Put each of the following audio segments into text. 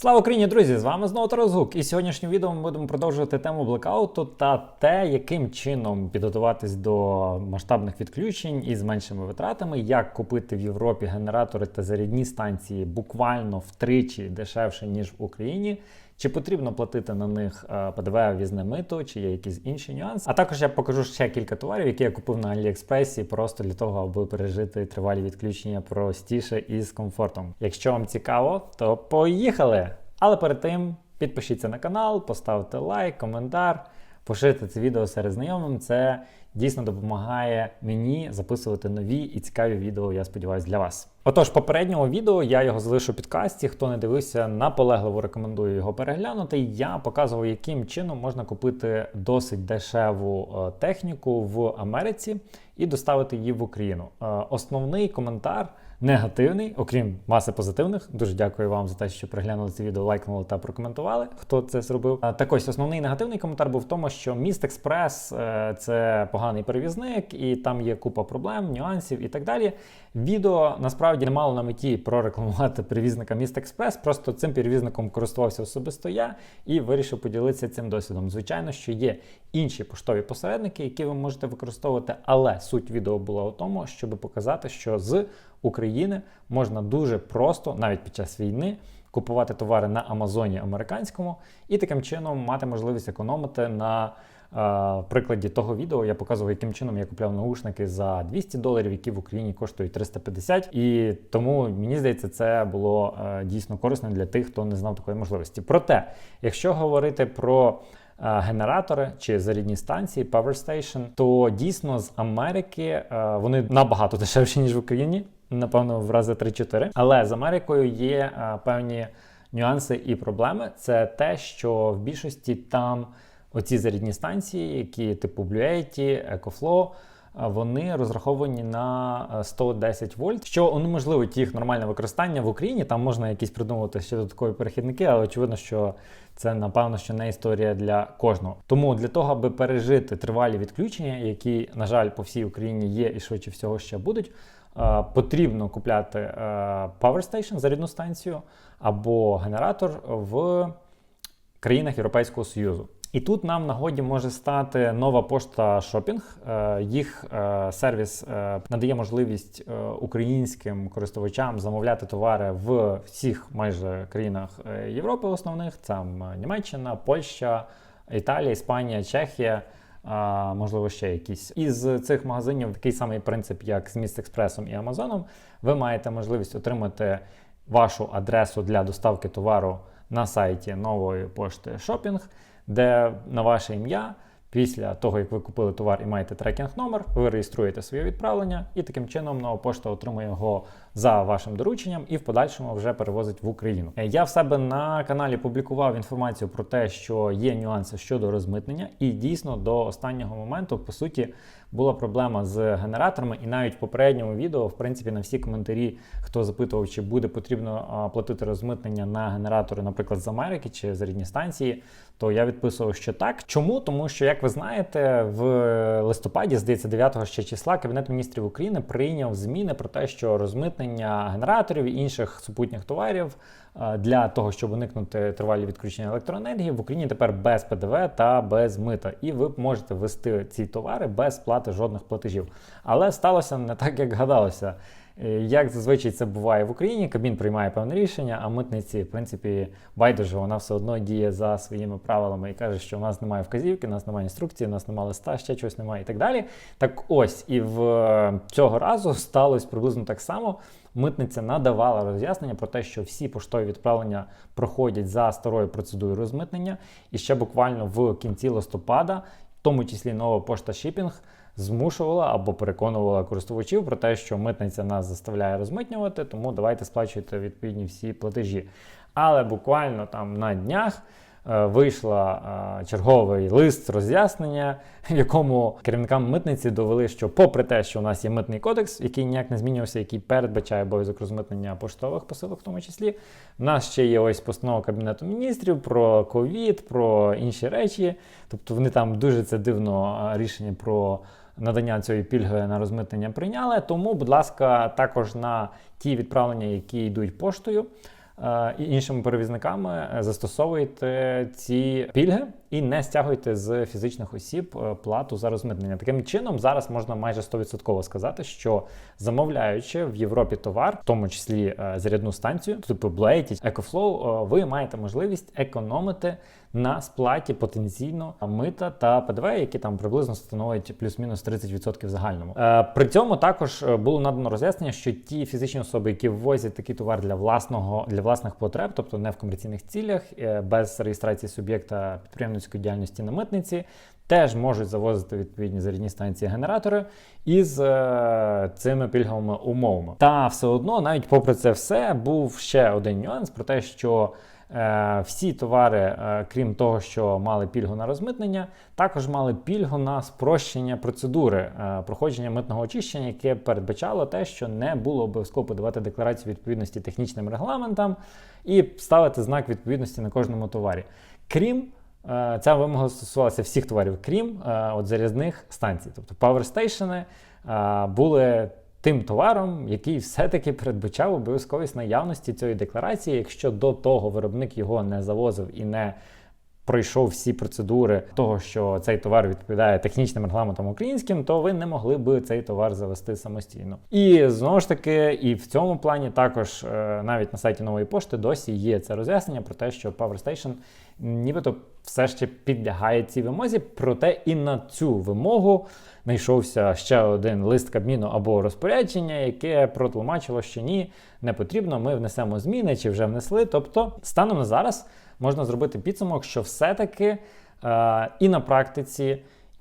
Слава Україні, друзі! З вами знову Тарас Гук. І сьогоднішнім відео ми будемо продовжувати тему блекауту та те, яким чином підготуватись до масштабних відключень із меншими витратами, як купити в Європі генератори та зарядні станції буквально втричі дешевше ніж в Україні. Чи потрібно платити на них е, ПДВ, візне мито, чи є якісь інші нюанси? А також я покажу ще кілька товарів, які я купив на Аліекспресі, просто для того, аби пережити тривалі відключення простіше і з комфортом. Якщо вам цікаво, то поїхали! Але перед тим підпишіться на канал, поставте лайк, коментар, поширте це відео серед знайомим. Це дійсно допомагає мені записувати нові і цікаві відео, я сподіваюся, для вас. Отож, попереднього відео я його залишу підкасті. Хто не дивився, наполегливо рекомендую його переглянути. Я показував, яким чином можна купити досить дешеву е, техніку в Америці і доставити її в Україну. Е, Основний коментар. Негативний, окрім маси позитивних. Дуже дякую вам за те, що приглянули це відео, лайкнули та прокоментували. Хто це зробив? А, Так ось основний негативний коментар був в тому, що Міст Експрес е, це поганий перевізник, і там є купа проблем, нюансів і так далі. Відео насправді не мало на меті прорекламувати перевізника Міст Експрес. Просто цим перевізником користувався особисто я і вирішив поділитися цим досвідом. Звичайно, що є інші поштові посередники, які ви можете використовувати, але суть відео була у тому, щоб показати, що з України можна дуже просто, навіть під час війни, купувати товари на Амазоні американському і таким чином мати можливість економити на прикладі того відео. Я показував, яким чином я купляв наушники за 200 доларів, які в Україні коштують 350. І тому мені здається, це було е, дійсно корисно для тих, хто не знав такої можливості. Проте, якщо говорити про е, Генератори чи зарядні станції Power Station, то дійсно з Америки е, вони набагато дешевші ніж в Україні напевно, в рази 3-4. Але з Америкою є певні нюанси і проблеми. Це те, що в більшості там оці зарядні станції, які типу Blue Yeti, EcoFlow, вони розраховані на 110 е, вольт, що унеможливить їх нормальне використання в Україні. Там можна якісь придумувати ще додаткові перехідники, але очевидно, що це напевно що не історія для кожного. Тому для того, аби пережити тривалі відключення, які, на жаль, по всій Україні є і швидше всього ще будуть. Е, потрібно купляти е, Power Station, зарядну станцію або генератор в країнах Європейського Союзу. І тут нам нагоді може стати нова пошта шопінг. Е, їх сервіс надає можливість українським користувачам замовляти товари в всіх майже країнах Європи, основних там Німеччина, Польща, Італія, Іспанія, Чехія а, можливо, ще якісь. Із цих магазинів такий самий принцип, як з Міст Експресом і Амазоном. Ви маєте можливість отримати вашу адресу для доставки товару на сайті нової пошти Shopping, де на ваше ім'я. Після того, як ви купили товар і маєте трекінг номер, ви реєструєте своє відправлення, і таким чином нова пошта отримує його за вашим дорученням і в подальшому вже перевозить в Україну. Е, я в себе на каналі публікував інформацію про те, що є нюанси щодо розмитнення, і дійсно до останнього моменту, по суті, була проблема з генераторами, і навіть в попередньому відео, в принципі, на всі коментарі, хто запитував, чи буде потрібно платити розмитнення на генератори, наприклад, з Америки чи з рідні станції, то я відписував, що так. Чому? Тому що, як ви знаєте, в листопаді, здається, 9 ще числа Кабінет міністрів України прийняв зміни про те, що розмитнення генераторів і інших супутніх товарів для того, щоб уникнути тривалі відключення електроенергії, в Україні тепер без ПДВ та без мита. І ви можете вести ці товари без плати жодних платежів. Але сталося не так, як гадалося. Е, як зазвичай це буває в Україні, Кабмін приймає певне рішення, а митниці, в принципі, байдуже, вона все одно діє за своїми правилами і каже, що у нас немає вказівки, у нас немає інструкції, у нас немає листа, ще чогось немає і так далі. Так ось, і в е, цього разу сталося приблизно так само. Митниця надавала роз'яснення про те, що всі поштові відправлення проходять за старою процедурою розмитнення, і ще буквально в кінці листопада, в тому числі нова пошта Шіпінг змушувала або переконувала користувачів про те, що митниця нас заставляє розмитнювати, тому давайте сплачуйте відповідні всі платежі. Але буквально там на днях. Е, вийшла е, черговий лист роз'яснення, в якому керівникам митниці довели, що, попри те, що у нас є митний кодекс, який ніяк не змінювався, який передбачає обов'язок розмитнення поштових посилок, в тому числі, в нас ще є ось постанова Кабінету міністрів про ковід, про інші речі. Тобто вони там дуже це дивно е, рішення про надання цієї пільги на розмитнення прийняли. Тому, будь ласка, також на ті відправлення, які йдуть поштою. е, і іншими перевізниками е, застосовуйте ці пільги і не стягуйте з фізичних осіб е, плату за розмитнення. Таким чином, зараз можна майже 100% сказати, що замовляючи в Європі товар, в тому числі е, зарядну станцію, типу Blade, EcoFlow, е, ви маєте можливість економити на сплаті потенційно мита та ПДВ, які там приблизно становить плюс-мінус 30% в загальному. При цьому також було надано роз'яснення, що ті фізичні особи, які ввозять такий товар для власного для власних потреб, тобто не в комерційних цілях, без реєстрації суб'єкта підприємницької діяльності на митниці. Теж можуть завозити відповідні зарядні станції генератори із е, цими пільговими умовами. Та все одно, навіть попри це все, був ще один нюанс про те, що Е, всі товари, е, крім того, що мали пільгу на розмитнення, також мали пільгу на спрощення процедури е, проходження митного очищення, яке передбачало те, що не було обов'язково подавати декларацію відповідності технічним регламентам і ставити знак відповідності на кожному товарі. Крім ця вимога стосувалася всіх товарів, крім е, от зарядних станцій, тобто Station е, були тим товаром, який все-таки передбачав обов'язковість наявності цієї декларації, якщо до того виробник його не завозив і не пройшов всі процедури того, що цей товар відповідає технічним регламентам українським, то ви не могли би цей товар завести самостійно. І знову ж таки, і в цьому плані також е, навіть на сайті нової пошти досі є це роз'яснення про те, що Power Station нібито все ще підлягає цій вимозі, проте і на цю вимогу знайшовся ще один лист Кабміну або розпорядження, яке протлумачило, що ні, не потрібно, ми внесемо зміни чи вже внесли. Тобто, станом на зараз можна зробити підсумок, що все-таки е, і на практиці.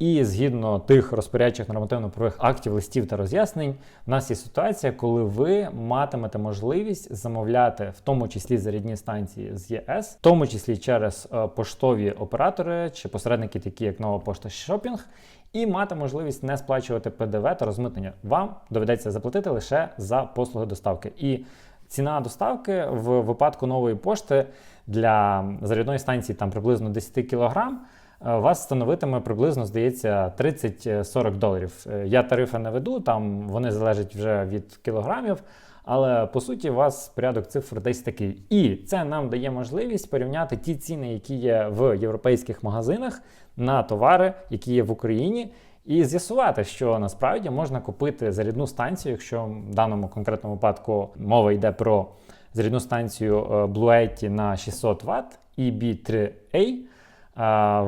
І згідно тих розпорядчих нормативно-правових актів, листів та роз'яснень, в нас є ситуація, коли ви матимете можливість замовляти, в тому числі зарядні станції з ЄС, в тому числі через е, поштові оператори чи посередники, такі як нова пошта Шопінг, і мати можливість не сплачувати ПДВ та розмитнення. Вам доведеться заплатити лише за послуги доставки. І ціна доставки в випадку нової пошти для зарядної станції там приблизно 10 кілограм е, вас становитиме приблизно, здається, 30-40 доларів. Е, Я тарифи не веду, там вони залежать вже від кілограмів. Але по суті, у вас порядок цифр десь такий. І це нам дає можливість порівняти ті ціни, які є в європейських магазинах на товари, які є в Україні, і з'ясувати, що насправді можна купити зарядну станцію, якщо в даному конкретному випадку мова йде про зарядну станцію е, Bluetti на 600 Вт EB3A е,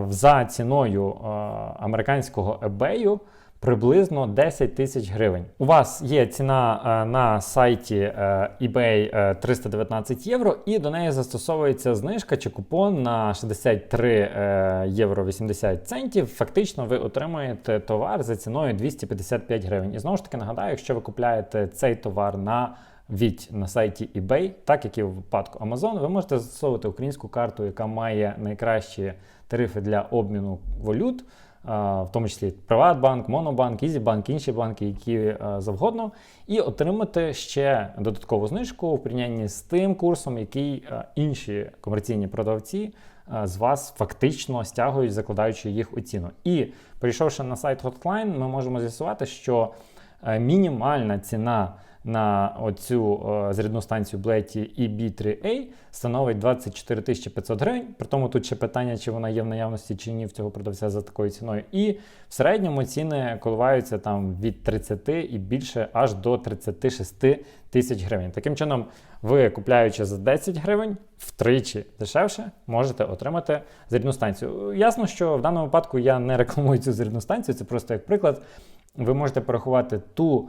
за ціною е, американського eBay приблизно 10 тисяч гривень. У вас є ціна е, на сайті е, eBay е, 319 євро, і до неї застосовується знижка чи купон на 63 е, євро 80 центів. Фактично, ви отримуєте товар за ціною 255 гривень. І знову ж таки нагадаю, якщо ви купляєте цей товар на від на сайті eBay, так як і в випадку Amazon, ви можете застосовувати українську карту, яка має найкращі тарифи для обміну валют в тому числі Приватбанк, Монобанк, Ізібанк, інші банки, які е, завгодно, і отримати ще додаткову знижку в порівнянні з тим курсом, який е, інші комерційні продавці е, з вас фактично стягують, закладаючи їх у ціну. І прийшовши на сайт Hotline, ми можемо з'ясувати, що мінімальна ціна на оцю е, зарядну станцію Bleti EB3A становить 24 500 гривень. При тому тут ще питання, чи вона є в наявності чи ні в цього продавця за такою ціною. І в середньому ціни коливаються там від 30 і більше аж до 36 тисяч гривень. Таким чином, ви купляючи за 10 гривень втричі дешевше, можете отримати зарядну станцію. Ясно, що в даному випадку я не рекламую цю зарядну станцію, це просто як приклад. Ви можете порахувати ту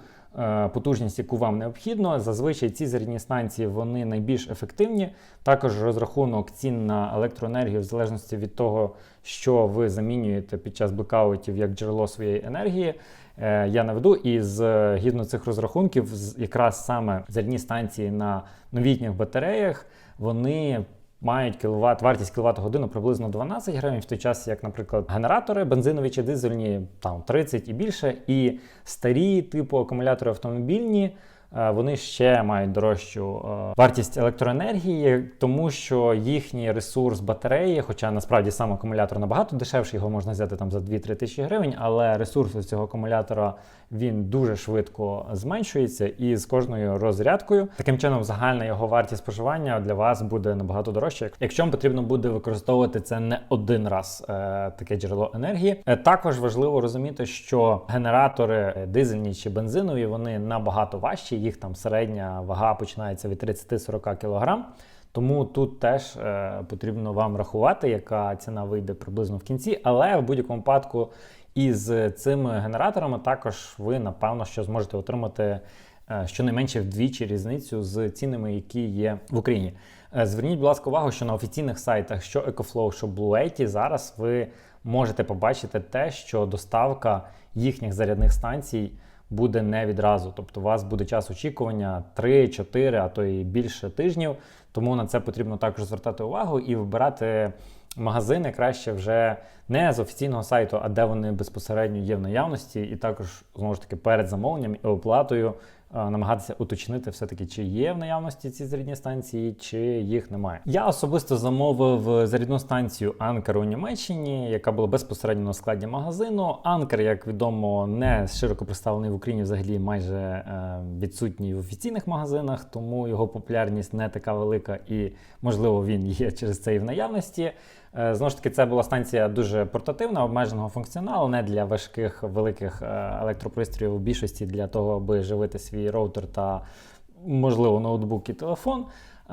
потужність, яку вам необхідно. Зазвичай ці зарядні станції вони найбільш ефективні. Також розрахунок цін на електроенергію, в залежності від того, що ви замінюєте під час блекаутів як джерело своєї енергії. Е, я наведу і згідно цих розрахунків, якраз саме зарядні станції на новітніх батареях вони мають кіловат, вартість кіловат годину приблизно 12 гривень, в той час, як, наприклад, генератори бензинові чи дизельні там 30 і більше, і старі типу акумулятори автомобільні. Е, вони ще мають дорожчу е, вартість електроенергії, тому що їхній ресурс батареї, хоча насправді сам акумулятор набагато дешевший, його можна взяти там за 2-3 тисячі гривень, але ресурс цього акумулятора він дуже швидко зменшується і з кожною розрядкою. Таким чином, загальна його вартість споживання для вас буде набагато дорожче. Якщо вам потрібно буде використовувати це не один раз е, таке джерело енергії. Також важливо розуміти, що генератори дизельні чи бензинові вони набагато важчі. Їх там середня вага починається від 30-40 кг. Тому тут теж е, потрібно вам рахувати, яка ціна вийде приблизно в кінці, але в будь-якому випадку із цими генераторами також ви напевно що зможете отримати е, щонайменше вдвічі різницю з цінами, які є в Україні. Е, Зверніть, будь ласка, увагу, що на офіційних сайтах, що EcoFlow, що Blue зараз ви можете побачити те, що доставка їхніх зарядних станцій буде не відразу. Тобто у вас буде час очікування 3-4, а то і більше тижнів. Тому на це потрібно також звертати увагу і вибирати магазини краще вже не з офіційного сайту, а де вони безпосередньо є в наявності, і також знову ж таки перед замовленням і оплатою намагатися уточнити все-таки, чи є в наявності ці зарядні станції, чи їх немає. Я особисто замовив зарядну станцію Анкер у Німеччині, яка була безпосередньо на складі магазину. Анкер, як відомо, не широко представлений в Україні, взагалі майже е, відсутній в офіційних магазинах, тому його популярність не така велика і, можливо, він є через це і в наявності. Е, Знову ж таки, це була станція дуже портативна, обмеженого функціоналу, не для важких великих е, електропристроїв у більшості для того, аби живити свій роутер та, можливо, ноутбук і телефон. Е,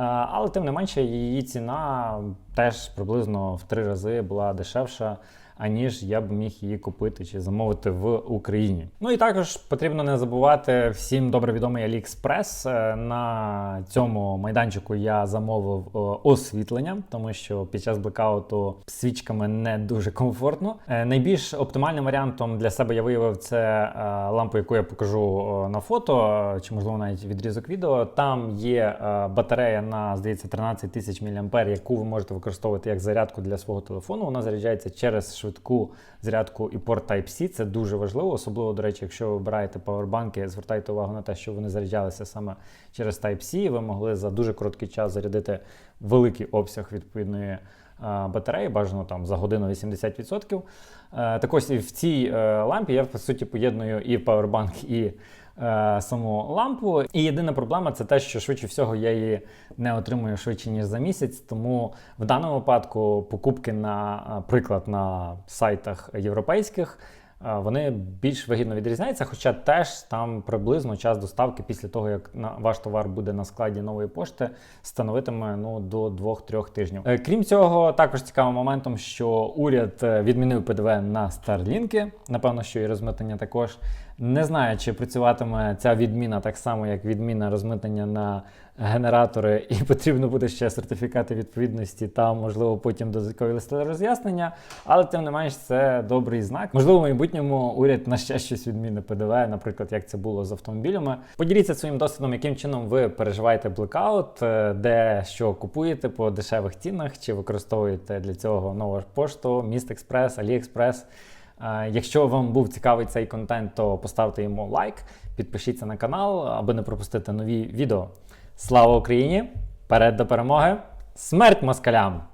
Але тим не менше, її ціна теж приблизно в три рази була дешевша. Аніж я б міг її купити чи замовити в Україні. Ну і також потрібно не забувати всім добре відомий AliExpress. Е, На цьому майданчику я замовив е, освітлення, тому що під час блекауту свічками не дуже комфортно. Е, Найбільш оптимальним варіантом для себе я виявив це лампу, яку я покажу на фото, чи можливо навіть відрізок відео. Там є батарея на здається 13 тисяч мА, яку ви можете використовувати як зарядку для свого телефону. Вона заряджається через швидку зарядку і порт Type-C. Це дуже важливо, особливо, до речі, якщо ви обираєте павербанки, звертайте увагу на те, що вони заряджалися саме через Type-C. Ви могли за дуже короткий час зарядити великий обсяг відповідної батареї, бажано там за годину 80%. Е, Так ось і в цій е, лампі я по суті поєдную і павербанк, і е, саму лампу. І єдина проблема це те, що швидше всього я її не отримую швидше ніж за місяць. Тому в даному випадку покупки, наприклад, на сайтах європейських. е, Вони більш вигідно відрізняються, хоча теж там приблизно час доставки після того, як ваш товар буде на складі нової пошти, становитиме ну до 2-3 тижнів. Е, Крім цього, також цікавим моментом, що уряд е, відмінив ПДВ на старлінки. Напевно, що і розмитнення також. Не знаю, чи працюватиме ця відміна так само, як відміна розмитнення на генератори, і потрібно буде ще сертифікати відповідності та, можливо, потім додаткові листи роз'яснення. Але тим не менш, це добрий знак. Можливо, в майбутньому уряд на ще щось відміни ПДВ, наприклад, як це було з автомобілями. Поділіться своїм досвідом, яким чином ви переживаєте блекаут, е, де що купуєте по дешевих цінах, чи використовуєте для цього нову пошту, Міст Експрес, Аліекспрес. Е, Якщо вам був цікавий цей контент, то поставте йому лайк, підпишіться на канал, аби не пропустити нові відео. Слава Україні! Перед до перемоги! Смерть москалям!